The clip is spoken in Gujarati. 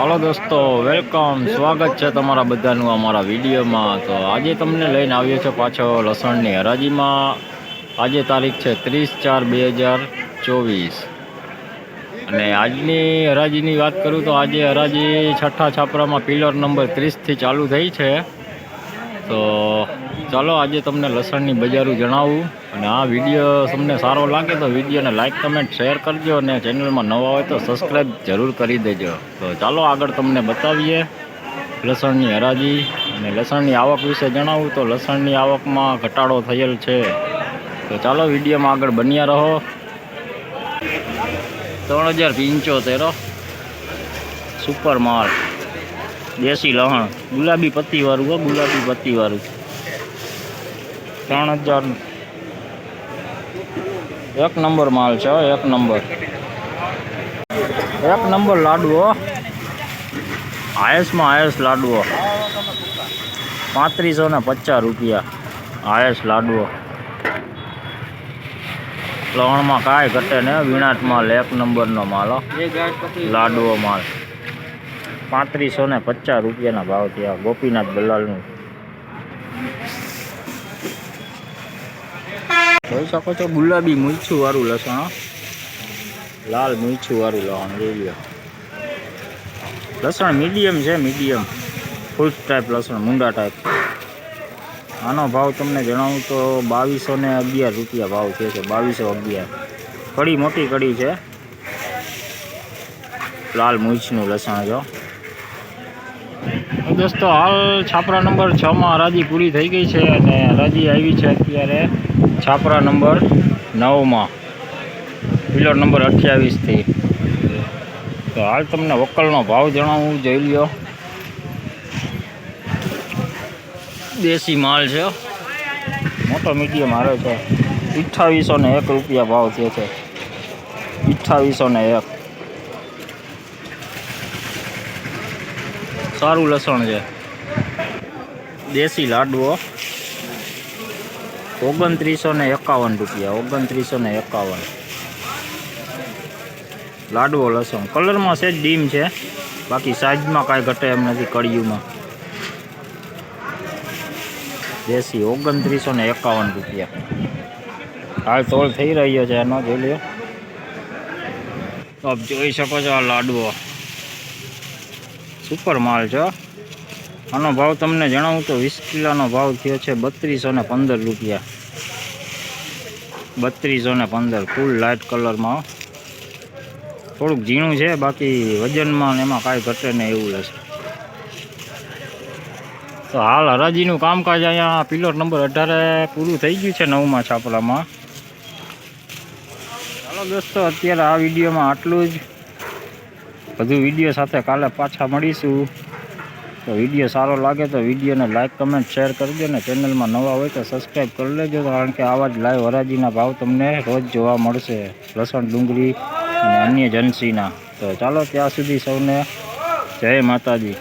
હાલો દોસ્તો, વેલકમ. સ્વાગત છે તમારા બધાનું અમારા વિડીયોમાં. તો આજે તમને લઈને આવ્યો છે પાછો લસણની હરાજીમાં. આજે તારીખ છે ત્રીસ ચાર બે હજાર ચોવીસ. અને આજની હરાજીની વાત કરું તો આજે હરાજી છઠ્ઠા છાપરામાં પિલર નંબર ત્રીસથી ચાલુ થઈ છે. તો ચાલો આજે તમને લસણની બજારું જણાવું અને આ વીડિયો તમને સારો લાગે તો વિડીયોને લાઇક કમેન્ટ શેર કરજો અને ચેનલમાં નવા હોય તો સબસ્ક્રાઈબ જરૂર કરી દેજો. તો ચાલો આગળ તમને બતાવીએ લસણની હરાજી અને લસણની આવક વિશે જણાવું તો લસણની આવકમાં ઘટાડો થયેલ છે. તો ચાલો વિડીયોમાં આગળ બન્યા રહો. ત્રણ હજાર પંચોતેરો સુપર માલ દેશી લહણ. ગુલાબી પત્તીવાળું હો, ગુલાબી પત્તીવાળું ત્રણ હજાર. એક નંબર માલ છે એક નંબર. એક નંબર લાડવો આયસમાં આયસ લાડવો. પાંત્રીસો ને પચાસ રૂપિયા. આયસ લાડવો. લવણમાં કાંઈ ઘટે ને વીણાટ માલ, એક નંબરનો માલ. લાડવો માલ. પાંત્રીસો ને પચાસ રૂપિયાના ભાવ થયા. ગોપીનાથ દલાલનું જોઈ શકો છો, ગુલાબી મૂછું વાળું લસણ. લાલ મૂછું વાળું લસણ, જોઈ લો. લસણ મીડિયમ છે મીડિયમ ફૂલ ટાઈપ લસણ, મુંડા ટાઈપ આનો ભાવ તમને જણાવું તો બાવીસો ને અગિયાર રૂપિયા ભાવ છે છે બાવીસો અગિયાર. કડી મોટી કડી છે. લાલ મૂછનું લસણ જો. દોસ્તો, હાલ છાપરા નંબર છમાં હરાજી પૂરી થઈ ગઈ છે અને હરાજી આવી છે અત્યારે. છાપરા નંબર નવમાં. પિલર નંબર અઠ્યાવીસથી. તો હાલ તમને વકલનો ભાવ જણાવું, જોઈ લ્યો. દેશી માલ છે. મોટો મીડિયમ આવે છે. અઠ્ઠાવીસો ને એક રૂપિયા ભાવ થયો છે. અઠ્ઠાવીસો ને એક. સારું લસણ છે. દેશી લાડવો. ઓગણત્રીસો ને એકાવન રૂપિયા, ઓગણત્રીસો ને એકાવન. લાડવો, લસણ. કલરમાં છે જ ડીમ છે. બાકી સાઈઝમાં કાંઈ ઘટે એમ નથી કળિયુંમાં. દેશી, ઓગણત્રીસો ને એકાવન રૂપિયા. હાલ તોલ થઈ રહ્યો છે એનો, જોઈ લ્યો. આપ જોઈ શકો છો આ લાડવો. સુપર માલ છે. આનો ભાવ તમને જણાવું તો વીસ કિલોનો ભાવ થયો છે બત્રીસો ને પંદર રૂપિયા. બત્રીસો ને પંદર, ફૂલ લાઇટ કલરમાં થોડુંક ઝીણું છે, બાકી વજનમાં ને એમાં કાંઈ ઘટે ને એવું લેશે તો હાલ હરાજીનું કામકાજ અહીંયા પિલર નંબર અઢારે પૂરું થઈ ગયું છે નવમાં છાપરામાં ચાલો દોસ્તો, અત્યારે આ વિડીયોમાં આટલું જ. વધુ વીડિયો સાથે કાલે પાછા મળીશું. તો વીડિયો સારો લાગે તો વિડીયોને લાઇક કમેન્ટ શેર કરજો ને ચેનલમાં નવા હોય તો સબસ્ક્રાઈબ કરી લેજો કારણ કે આવા જ લાઈવ હરાજીના ભાવ તમને રોજ જોવા મળશે. લસણ, ડુંગળી અને અન્ય જનસીના. તો ચાલો ત્યાં સુધી સૌને જય માતાજી.